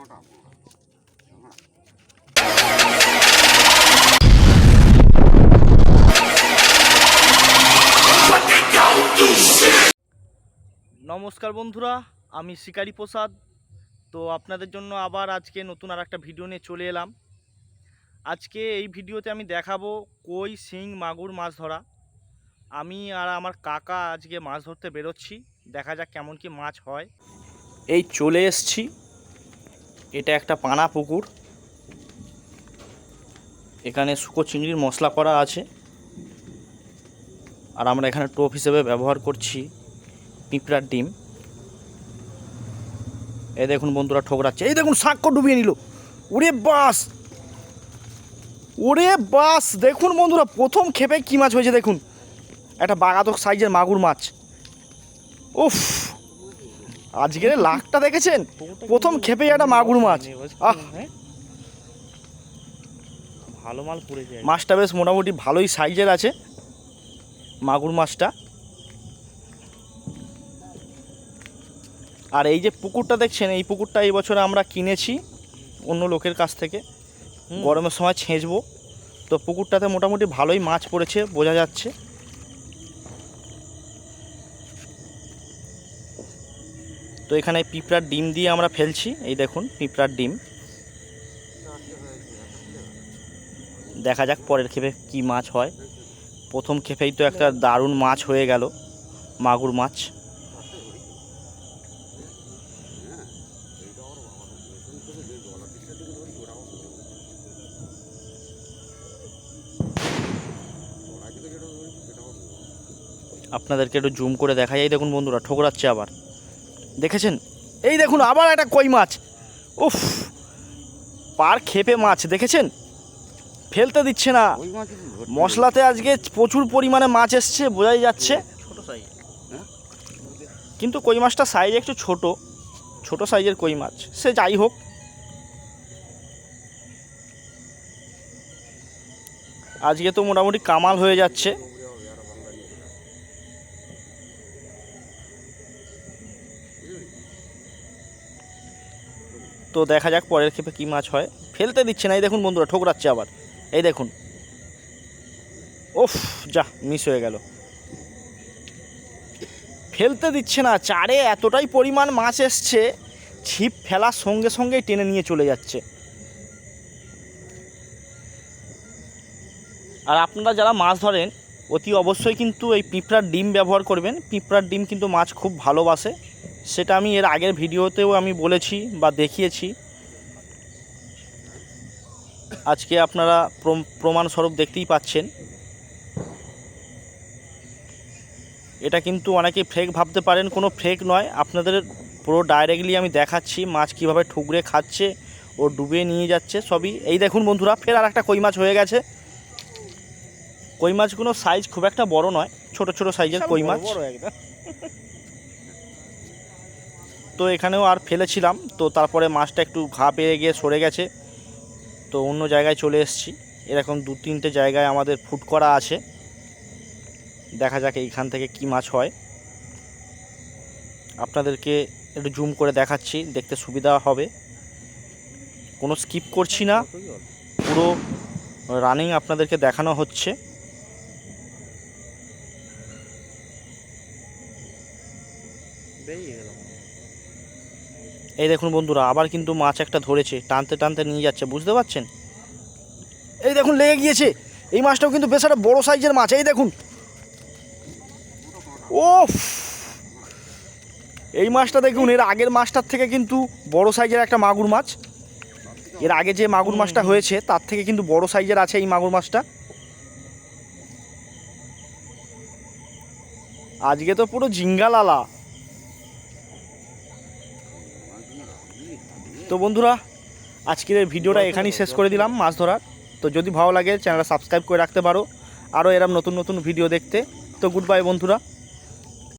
নমস্কার বন্ধুরা আমি শিকারি প্রসাদ। তো আপনাদের জন্য আবার আজকে নতুন আর একটা ভিডিও নিয়ে চলে এলাম। আজকে এই ভিডিওতে আমি দেখাবো কই শিং মাগুর মাছ ধরা। আমি আর আমার কাকা আজকে মাছ ধরতে বেরোচ্ছি। দেখা যাক কেমন কি মাছ হয়। এই চলে এসছি। এটা একটা পানা পুকুর। এখানে শুকো চিংড়ির মশলা করা আছে। আর আমরা এখানে টোপ হিসেবে ব্যবহার করছি পিঁপড়ার ডিম। এই দেখুন বন্ধুরা ঠোকরাচ্ছে। এই দেখুন সাক্ষ্য ডুবিয়ে নিল। ওরে বাস! ওরে বাস! দেখুন বন্ধুরা, প্রথম খেপে কি মাছ হয়েছে দেখুন। একটা বাগাতক সাইজের মাগুর মাছ। উফ! আজকের লাখটা দেখেছেন? প্রথম খেপে একটা মাগুর মাছ। আহ! ভালো মাল পড়ে যায় মাছটা বেশ মোটামুটি ভালোই সাইজের আছে। মাগুর মাছটা। আর এই যে পুকুরটা দেখছেন এই পুকুরটা এই বছর আমরা কিনেছি অন্য লোকের কাছ থেকে। গরমের সময় ছেঁচবো। তো পুকুরটাতে মোটামুটি ভালোই মাছ পড়েছে বোঝা যাচ্ছে। তো এখানে পিঁপড়ার ডিম দিয়ে আমরা ফেলছি, এই দেখুন পিঁপড়ার ডিম। দেখা যাক পরের ক্ষেপে কি মাছ হয়। প্রথম ক্ষেপেই তো একটা দারুণ মাছ হয়ে গেল, মাগুর মাছ। আপনাদেরকে একটু জুম করে দেখা যায় এই দেখুন বন্ধুরা, ঠোকরাচ্ছে আবার। দেখেছেন? এই দেখুন আবার একটা কই মাছ। উফ পার খেপে মাছ দেখেছেন? ফেলতে দিচ্ছে না। মশলাতে আজকে প্রচুর পরিমাণে মাছ এসছে বোঝাই যাচ্ছে। ছোট সাইজ কিন্তু কই মাছটা সাইজ একটু ছোট ছোট সাইজের কই মাছ। সে যাই হোক। আজকে তো মোটামুটি কামাল হয়ে যাচ্ছে। তো দেখা যাক পরের ক্ষেপে কী মাছ হয়। ফেলতে দিচ্ছে না, এই দেখুন বন্ধুরা, ঠোকরাচ্ছে আবার। এই দেখুন। ওফ, যা মিস হয়ে গেল। ফেলতে দিচ্ছে না, চারে এতটাই পরিমাণ মাছ এসছে, ছিপ ফেলার সঙ্গে সঙ্গেই টেনে নিয়ে চলে যাচ্ছে। আর আপনারা যারা মাছ ধরেন, অতি অবশ্যই কিন্তু এই পিঁপড়ার ডিম ব্যবহার করবেন। পিঁপড়ার ডিম কিন্তু মাছ খুব ভালোবাসে। সেটা আমি এর আগের ভিডিওতেও আমি বলেছি বা দেখিয়েছি। আজকে আপনারা প্রম- প্রমাণস্বরূপ দেখতেই পাচ্ছেন। এটা কিন্তু অনেকে ফেক ভাবতে পারেন কোনো ফেক নয়। আপনাদের পুরো ডাইরেক্টলি আমি দেখাচ্ছি মাছ কীভাবে ঠুকরে খাচ্ছে ও ডুবে নিয়ে যাচ্ছে সবই। এই দেখুন বন্ধুরা ফের আর একটা কই মাছ হয়ে গেছে। কই মাছগুলো সাইজ খুব একটা বড় নয় ছোট ছোট সাইজের কই মাছ। তো এখানেও আর ফেলেছিলাম। তো তারপরে মাছটা একটু ঘা পেয়ে গিয়ে সরে গেছে। তো অন্য জায়গায় চলে এসেছি। এরকম দু তিনটে জায়গায় আমাদের ফুট করা আছে। দেখা যাক এইখান থেকে কি মাছ হয়। আপনাদেরকে একটু জুম করে দেখাচ্ছি, দেখতে সুবিধা হবে। কোনো স্কিপ করছি না। পুরো রানিং আপনাদেরকে দেখানো হচ্ছে। বেরিয়ে এই দেখুন বন্ধুরা, আবার কিন্তু মাছ একটা ধরেছে, টানতে টানতে নিয়ে যাচ্ছে, বুঝতে পারছেন? এই দেখুন, লেগে গিয়েছে। এই মাছটাও কিন্তু বেশ একটা বড় সাইজের মাছ, এই দেখুন। ও এই মাছটা দেখুন, এর আগের মাছটার থেকে কিন্তু বড় সাইজের একটা মাগুর মাছ। এর আগে যে মাগুর মাছটা হয়েছে, তার থেকে কিন্তু বড় সাইজের আছে এই মাগুর মাছটা। আজকে তো পুরো জিঙ্গালালা। তো বন্ধুরা আজকের ভিডিওটা এখানেই শেষ করে দিলাম মাছ ধরার। তো যদি ভালো লাগে চ্যানেলটা সাবস্ক্রাইব করে রাখতে পারো। আরও এরম নতুন নতুন ভিডিও দেখতে। তো গুড বাই বন্ধুরা।